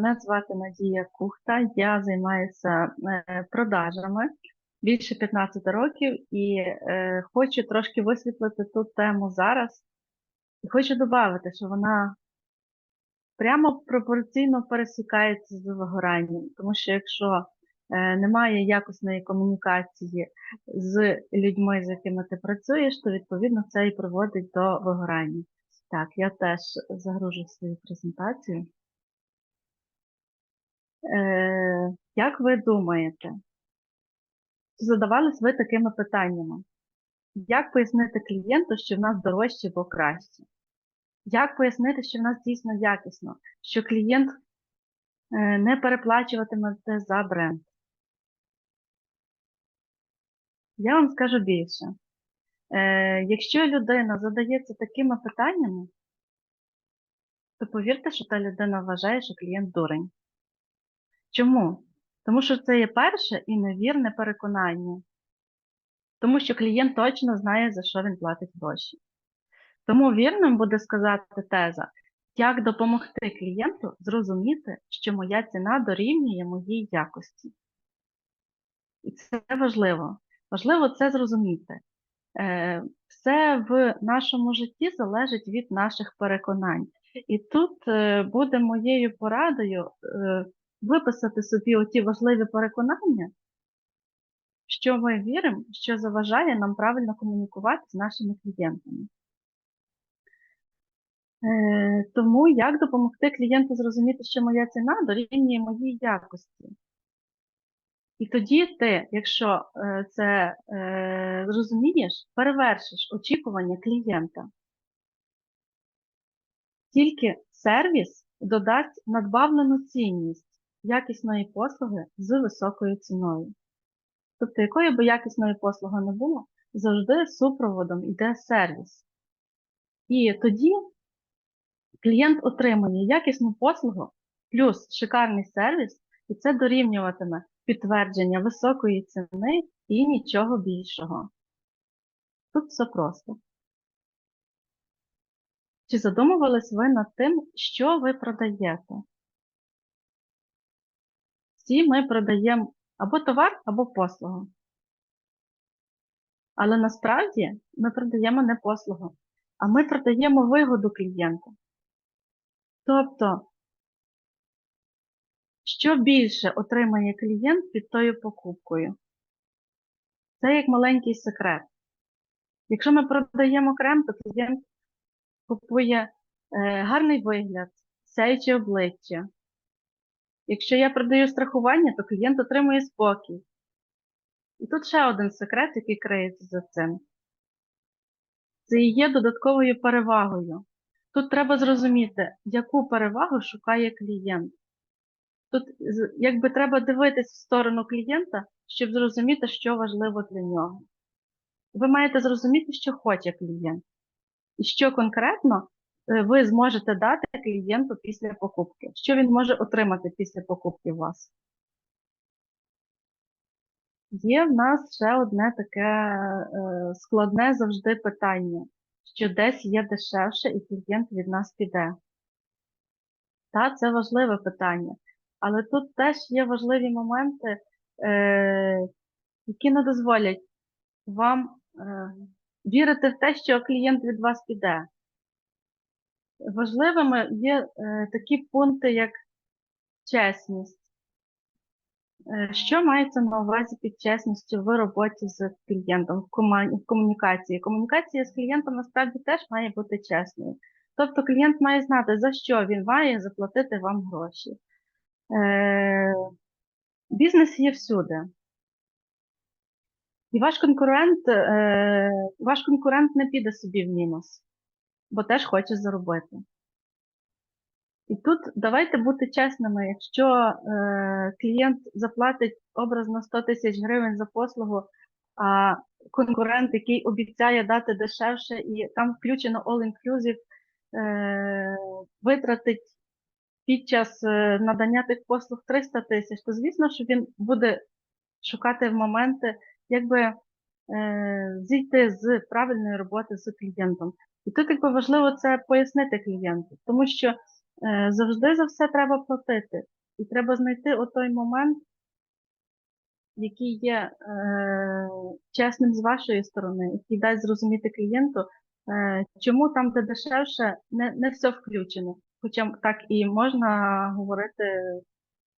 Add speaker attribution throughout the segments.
Speaker 1: Мене звати Надія Кухта. Я займаюся е, продажами більше 15 років і е, хочу трошки висвітлити ту тему зараз. І хочу додати, що вона прямо пропорційно пересікається з вигоранням, тому що якщо е, немає якісної комунікації з людьми, з якими ти працюєш, то відповідно це і приводить до вигорання. Так, я теж загружу свою презентацію. Е, Як ви думаєте, задавались ви такими питаннями? Як пояснити клієнту, що в нас дорожче або краще? Як пояснити, що в нас дійсно якісно, що клієнт е, не переплачуватиме за бренд? Я вам скажу більше. Е, Якщо людина задається такими питаннями, то повірте, що та людина вважає, що клієнт дурень. Чому? Тому що це є перше і невірне переконання. Тому що клієнт точно знає, за що він платить гроші. Тому вірним буде сказати теза, як допомогти клієнту зрозуміти, що моя ціна дорівнює моїй якості. І це важливо. Важливо це зрозуміти. Е, Все в нашому житті залежить від наших переконань. І тут е, буде моєю порадою е, виписати собі оті важливі переконання, що ми віримо, що заважає нам правильно комунікувати з нашими клієнтами. Е, Тому як допомогти клієнту зрозуміти, що моя ціна дорівнює моїй якості? І тоді ти, якщо е, це е, зрозумієш, перевершиш очікування клієнта. Тільки сервіс додасть надбавлену цінність якісної послуги з високою ціною. Тобто, якою би якісної послуги не було, завжди супроводом йде сервіс. І тоді клієнт отримує якісну послугу плюс шикарний сервіс, і це дорівнюватиме підтвердження високої ціни і нічого більшого. Тут все просто. Чи задумувались ви над тим, що ви продаєте? Всі ми продаємо або товар, або послугу. Але насправді ми продаємо не послугу, а ми продаємо вигоду клієнта. Тобто, що більше отримає клієнт під тою покупкою? Це як маленький секрет. Якщо ми продаємо крем, то клієнт купує е, гарний вигляд, сяюче обличчя. Якщо я продаю страхування, то клієнт отримує спокій. І тут ще один секрет, який криється за цим. Це і є додатковою перевагою. Тут треба зрозуміти, яку перевагу шукає клієнт. Тут якби треба дивитись в сторону клієнта, щоб зрозуміти, що важливо для нього. Ви маєте зрозуміти, що хоче клієнт. І що конкретно ви зможете дати клієнту після покупки. Що він може отримати після покупки у вас? Є в нас ще одне таке е, складне завжди питання, що десь є дешевше і клієнт від нас піде. Та, це важливе питання. Але тут теж є важливі моменти, е, які не дозволять вам е, вірити в те, що клієнт від вас піде. Важливими є е, такі пункти, як чесність. Е, що мається на увазі під чесністю в роботі з клієнтом, в, комунікації? Комунікація з клієнтом насправді теж має бути чесною. Тобто клієнт має знати, за що він має заплатити вам гроші. Е, Бізнес є всюди. І ваш конкурент, ваш конкурент не піде собі в мінус, бо теж хоче заробити. І тут давайте бути чесними, якщо е, клієнт заплатить образно 100 тисяч гривень за послугу, а конкурент, який обіцяє дати дешевше, і там включено all-inclusive, е, витратить під час е, надання тих послуг 300 тисяч, то звісно, що він буде шукати в моменти, якби е, зійти з правильної роботи з клієнтом. І тут якби важливо це пояснити клієнту, тому що Е, Завжди за все треба платити. І треба знайти отой момент, який є е, чесним з вашої сторони, який дасть зрозуміти клієнту, е, чому там, де дешевше, не, не все включено. Хоча так і можна говорити,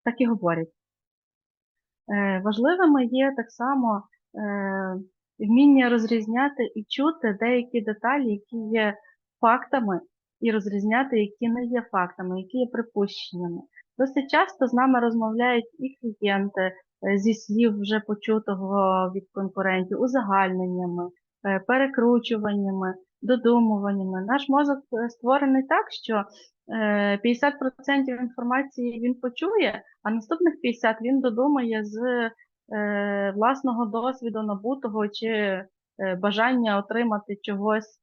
Speaker 1: так і говорять. Е, важливими є так само е, вміння розрізняти і чути деякі деталі, які є фактами, і розрізняти, які не є фактами, які є припущеннями. Досить часто з нами розмовляють і клієнти е, зі слів вже почутого від конкурентів, узагальненнями, е, перекручуваннями, додумуваннями. Наш мозок е, створений так, що е, 50% інформації він почує, а наступних 50 він додумає з власного досвіду набутого чи е, бажання отримати чогось.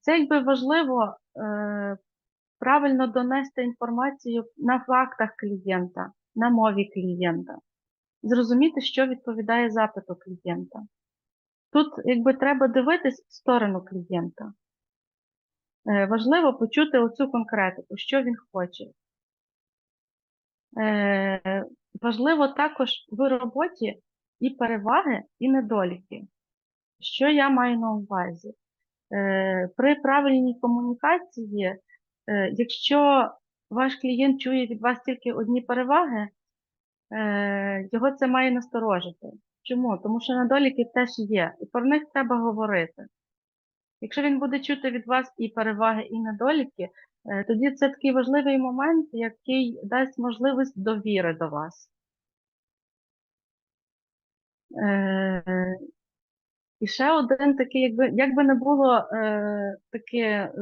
Speaker 1: Це якби важливо е, правильно донести інформацію на фактах клієнта, на мові клієнта, зрозуміти, що відповідає запиту клієнта. Тут якби треба дивитись в сторону клієнта. Е, важливо почути оцю конкретику, що він хоче. Е, важливо також в роботі і переваги, і недоліки. Що я маю на увазі? Е, при правильній комунікації, е, якщо ваш клієнт чує від вас тільки одні переваги, його це має насторожити. Чому? Тому що недоліки теж є, і про них треба говорити. Якщо він буде чути від вас і переваги, і недоліки, тоді це такий важливий момент, який дасть можливість довіри до вас. Е, І ще один такий, якби, якби не було е, таке е,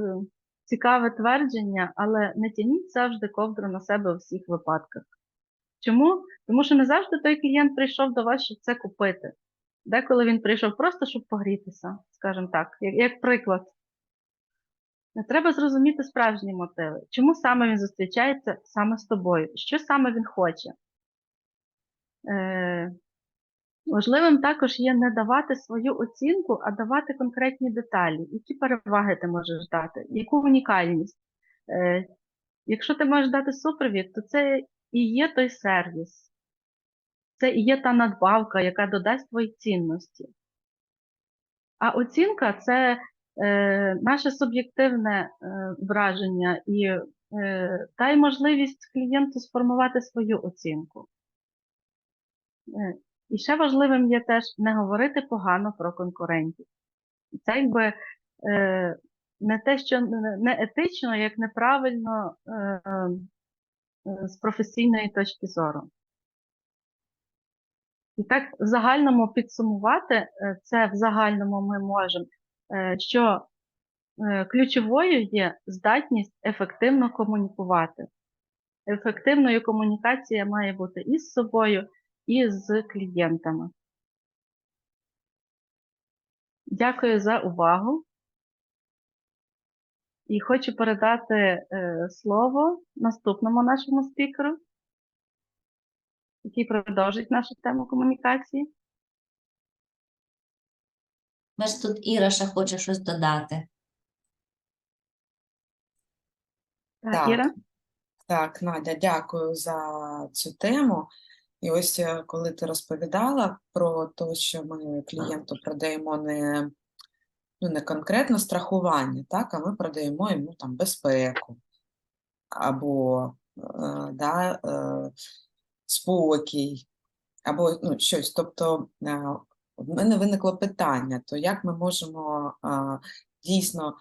Speaker 1: цікаве твердження, але не тяніть завжди ковдру на себе у всіх випадках. Чому? Тому що не завжди той клієнт прийшов до вас, щоб це купити. Деколи він прийшов просто, щоб погрітися, скажімо так, як, як приклад. Треба зрозуміти справжні мотиви. Чому саме він зустрічається саме з тобою? Що саме він хоче? Е, важливим також є не давати свою оцінку, а давати конкретні деталі. Які переваги ти можеш дати, яку унікальність. Е, якщо ти можеш дати супровід, то це і є той сервіс. Це і є та надбавка, яка додасть твої цінності. А оцінка це наше суб'єктивне е, враження і е, та й можливість клієнту сформувати свою оцінку. Е, і ще важливим є теж не говорити погано про конкурентів. Це якби е, не те, що не- етично, як неправильно е, е, з професійної точки зору. І так в загальному підсумувати е, це в загальному ми можемо, е, що е, ключовою є здатність ефективно комунікувати. Ефективною комунікація має бути і з собою, і з клієнтами. Дякую за увагу. І хочу передати е, слово наступному нашому спікеру, який продовжить нашу тему комунікації.
Speaker 2: Бач, тут Іра ще хоче щось додати.
Speaker 1: Так,
Speaker 3: Так.
Speaker 1: Іра?
Speaker 3: Так, Надя, дякую за цю тему. І ось е, коли ти розповідала про те, що ми клієнту продаємо не, ну, не конкретно страхування, так, а ми продаємо йому там безпеку або е, да, е, спокій, або ну, щось. Тобто е, в мене виникло питання, то як ми можемо е, дійсно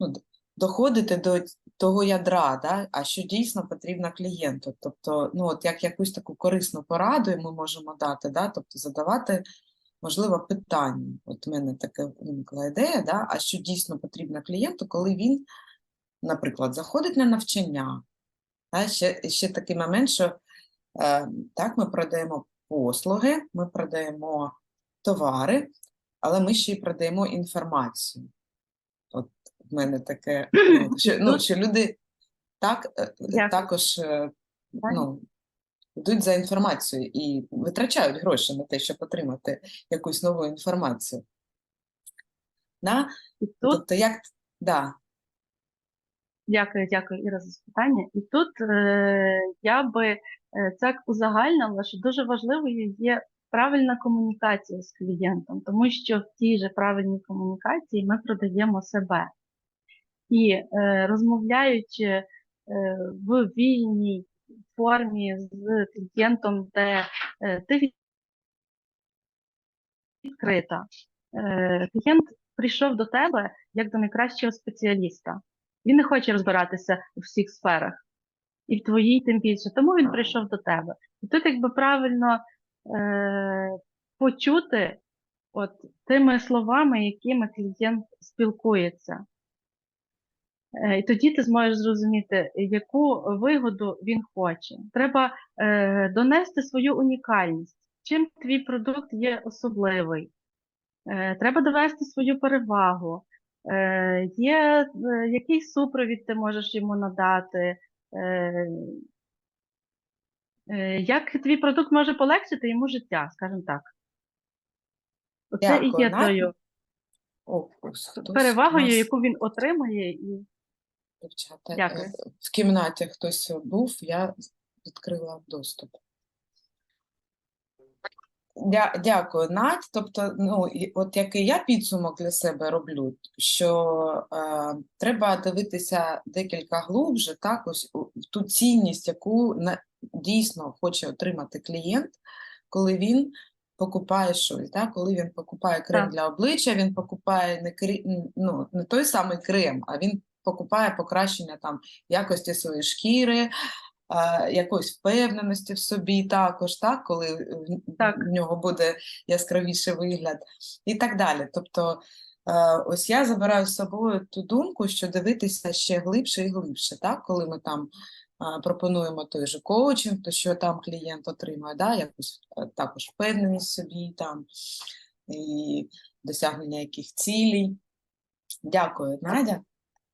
Speaker 3: ну, доходити до того ядра, да, а що дійсно потрібно клієнту. Тобто, ну от як якусь таку корисну пораду ми можемо дати, да, тобто задавати, можливо, питання. От в мене така виникла ідея, да, а що дійсно потрібно клієнту, коли він, наприклад, заходить на навчання. Да, ще, ще такий момент, що е, так, ми продаємо послуги, ми продаємо товари, але ми ще й продаємо інформацію. От в мене таке, ну, що, ну, що люди так, е, також е, ну, йдуть за інформацією і витрачають гроші на те, щоб отримати якусь нову інформацію.
Speaker 1: Тут
Speaker 3: Тобто, як, да,
Speaker 1: Дякую, дякую, Іра, за запитання. І тут е, я би е, це узагальнила, що дуже важливою є правильна комунікація з клієнтом, тому що в тій же правильній комунікації ми продаємо себе. І е, розмовляючи е, в вільній формі з клієнтом, де е, ти відкрита, е, клієнт прийшов до тебе як до найкращого спеціаліста. Він не хоче розбиратися у всіх сферах, і в твоїй тим більше. Тому він прийшов до тебе. І тут, якби правильно е, почути от тими словами, якими клієнт спілкується. Е, І тоді ти зможеш зрозуміти, яку вигоду він хоче. Треба е, донести свою унікальність. Чим твій продукт є особливий. Е, треба довести свою перевагу. Е, є е, який супровід ти можеш йому надати. Е, як твій продукт може полегшити йому життя, скажімо так. Оце і є
Speaker 3: Надя.
Speaker 1: тою
Speaker 3: О, у
Speaker 1: перевагою,
Speaker 3: нас,
Speaker 1: яку він отримує, і
Speaker 3: дівчата,
Speaker 1: Дякую.
Speaker 3: е, в кімнаті хтось був, я відкрила доступ. Дя, дякую, Надь. Тобто, ну, от який я підсумок для себе роблю, що е, треба дивитися декілька глубже, так, ось ту цінність, яку на, дійсно хоче отримати клієнт, коли він покупає щось, так, коли він покупає крем
Speaker 1: Так.
Speaker 3: для обличчя, він покупає не, крі, ну, не той самий крем, а він покупає покращення там, якості своєї шкіри, якоїсь впевненості в собі також, так, коли в-
Speaker 1: Так.
Speaker 3: в нього буде яскравіший вигляд і так далі. Тобто, е, ось я забираю з собою ту думку, що дивитися ще глибше і глибше, так, коли ми там пропонуємо той же коучинг, то що там клієнт отримує, да, якусь е, також впевненість собі там і досягнення яких цілей. Дякую, Надя.